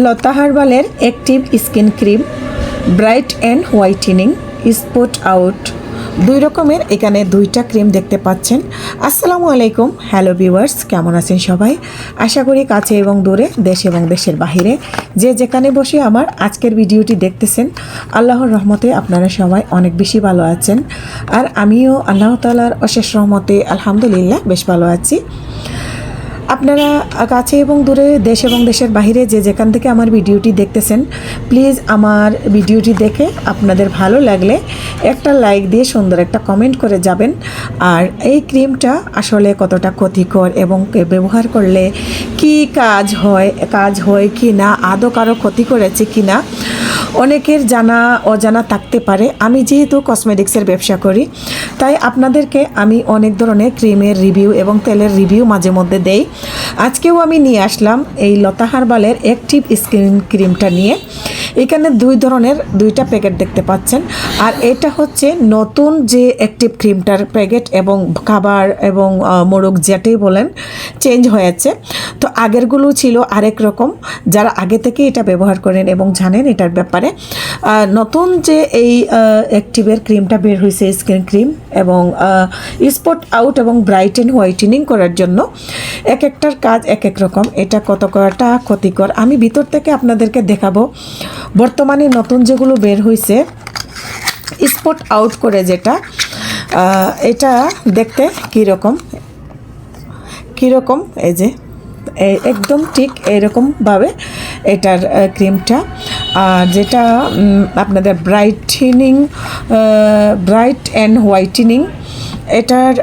Lata হার্বালের active skin cream bright and whitening spot out দুই রকমের এখানে দুইটা ক্রিম দেখতে পাচ্ছেন। আসসালামু আলাইকুম হ্যালো ভিউয়ার্স কেমন আছেন সবাই? আশা করি কাছে এবং দূরে, দেশ এবং দেশের বাহিরে। যে যেখানে বসে আমার আজকের ভিডিওটি দেখতেছেন, আল্লাহর রহমতে আপনারা সবাই অনেক বেশি ভালো আছেন। আর আমিও আল্লাহ তালার অশেষ রহমতে, আলহামদুলিল্লাহ, বেশ ভালো আছি। আপনারা কাছে এবং দূরে দেশ এবং দেশের বাইরে যে যেখান থেকে আমার ভিডিওটি দেখতেছেন প্লিজ আমার ভিডিওটি দেখে আপনাদের ভালো লাগলে একটা লাইক দিয়ে সুন্দর একটা কমেন্ট করে যাবেন। আর এই ক্রিমটা আসলে কতটা ক্ষতিকর এবং ব্যবহার করলে কি কাজ হয় কাজ হয় কি না আদৌ কারও ক্ষতি করেছে কি না অনেকের জানা, অজানা থাকতে পারে। আমি যেহেতু কসমেটিক্সের ব্যবসা করি, তাই আপনাদেরকে আমি অনেক ধরনের ক্রিমের রিভিউ এবং তেলের রিভিউ মাঝে মধ্যে দেই। আজকেও আমি নিয়ে আসলাম এই লতা হার্বালের অ্যাক্টিভ স্কিন ক্রিমটা নিয়ে। এখানে দুই ধরনের, দুইটা প্যাকেট দেখতে পাচ্ছেন। আর এটা হচ্ছে নতুন যে অ্যাক্টিভ ক্রিমটার প্যাকেট এবং খাবার এবং মোরগ যেটাই বলেন চেঞ্জ হয়েছে। তো আগেরগুলো ছিল আরেক রকম। যারা আগে থেকে এটা ব্যবহার করেন এবং জানেন এটার ব্যাপারে আহ, নতুন যে এই অ্যাক্টিভের ক্রিমটা বের হয়েছে স্কিন ক্রিম এবং স্পট আউট এবং ব্রাইটেন হোয়াইটেনিং করার জন্য এক একটার কাজ এক এক রকম। এটা কত কটা ক্ষতিকর? আমি ভিতর থেকে আপনাদেরকে দেখাবো। বর্তমানে নতুন যেগুলো বের হয়েছে স্পট আউট করে যেটা এটা দেখতে কীরকম? কীরকম? এই যে একদম ঠিক এরকমভাবে এটার ক্রিমটা আর যেটা আপনাদের ব্রাইটেনিং ব্রাইট অ্যান্ড হোয়াইটেনিং এটার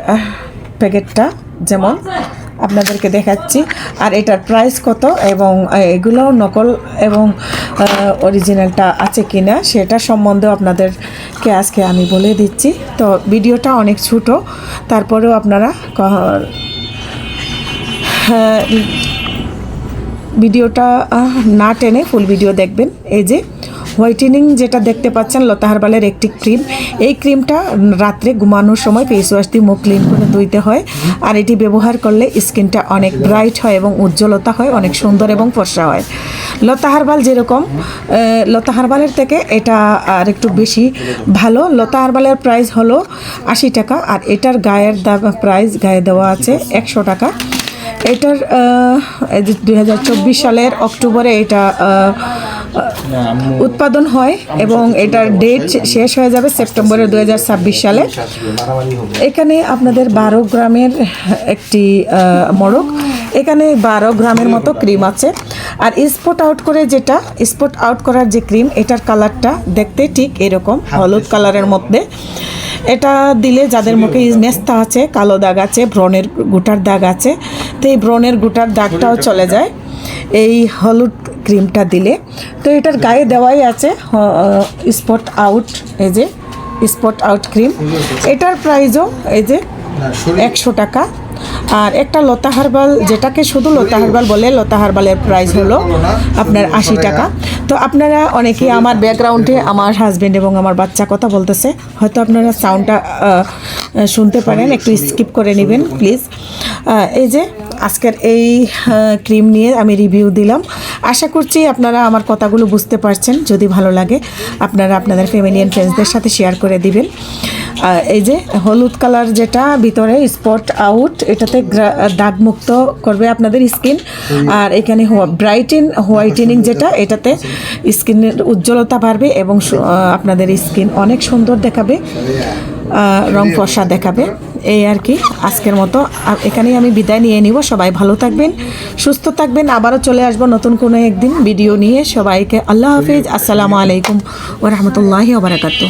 প্যাকেটটা যেমন আপনাদেরকে দেখাচ্ছি আর এটার প্রাইস কত এবং আহ, এগুলোও নকল এবং অরিজিনালটা আছে কি না সেটা সম্বন্ধেও আপনাদেরকে আজকে আমি বলে দিচ্ছি। তো ভিডিওটা অনেক ছোটো তারপরেও আপনারা ভিডিওটা না টেনে ফুল ভিডিও দেখবেন। এই যে হোয়াইটেনিং যেটা দেখতে পাচ্ছেন, লতা হার্বালের একটি ক্রিম এই ক্রিমটা রাত্রে ঘুমানোর সময় ফেস ওয়াশ দিয়ে মুখ ক্লিন করে ধুইতে হয়। আর এটি ব্যবহার করলে স্কিনটা অনেক ব্রাইট হয় এবং উজ্জ্বলতা হয়, অনেক সুন্দর এবং ফর্সা হয়। লতা হার্বাল যেরকম লতা হার্বালের থেকে এটা আর একটু বেশি ভালো। লতা হার্বালের প্রাইস হলো আশি টাকা, আর এটার গায়ের দাম প্রাইস গায়ে দেওয়া আছে একশো টাকা। এটার দুই হাজার চব্বিশ সালের অক্টোবরে এটা উৎপাদন হয় এবং এটার ডেট শেষ হয়ে যাবে সেপ্টেম্বরের দু ছাব্বিশ সালে। এখানে আপনাদের বারো গ্রামের একটি মোড়ক। এখানে বারো গ্রামের মতো ক্রিম আছে। আর স্পট আউট করে যেটা স্পট আউট করার যে ক্রিম, এটার কালারটা দেখতে ঠিক এরকম, হলুদ কালারের মধ্যে। এটা দিলে যাদের মুখে মেস্তা আছে, কালো দাগ আছে, ব্রণের গুটার দাগ আছে তো এই ব্রণের গুটার দাগটাও চলে যায়। এই হলুদ ক্রিমটা দিলে। তো এটার গায়ে দেওয়াই আছে স্পট আউট এই যে স্পট আউট ক্রিম এটার প্রাইসও এই যে একশো টাকা। আর একটা লতা হার্বাল যেটাকে শুধু লতা হার্বাল বলে লতা হার্বালের প্রাইস হলো আপনার আশি টাকা। তো আপনারা অনেকে আমার ব্যাকগ্রাউন্ডে আমার হাজবেন্ড এবং আমার বাচ্চা কথা বলতেছে। হয়তো আপনারা সাউন্ডটা শুনতে পারেন একটু স্কিপ করে নেবেন প্লিজ এই যে আজকের এই ক্রিম নিয়ে আমি রিভিউ দিলাম। আশা করছি আপনারা আমার কথাগুলো বুঝতে পারছেন। যদি ভালো লাগে, আপনারা আপনাদের ফ্যামিলি অ্যান্ড ফ্রেন্ডসদের সাথে শেয়ার করে দিবেন। এই যে হলুদ কালার যেটা, ভিতরে স্পট আউট এটাতে দাগমুক্ত করবে আপনাদের স্কিন আর এখানে ব্রাইটেন হোয়াইটেনিং যেটা, এটাতে স্কিনের উজ্জ্বলতা বাড়বে এবং আপনাদের স্কিন অনেক সুন্দর দেখাবে। রং ফর্সা দেখাবে। এই আর কি, আজকের মতো। এখানেই আমি বিদায় নিয়ে নিব। সবাই ভালো থাকবেন, সুস্থ থাকবেন। আবারও চলে আসব নতুন কোনো একদিন ভিডিও নিয়ে। সবাইকে আল্লাহ হাফিজ। আসসালামু আলাইকুম ও রহমতুল্লাহি ওবরাকাতু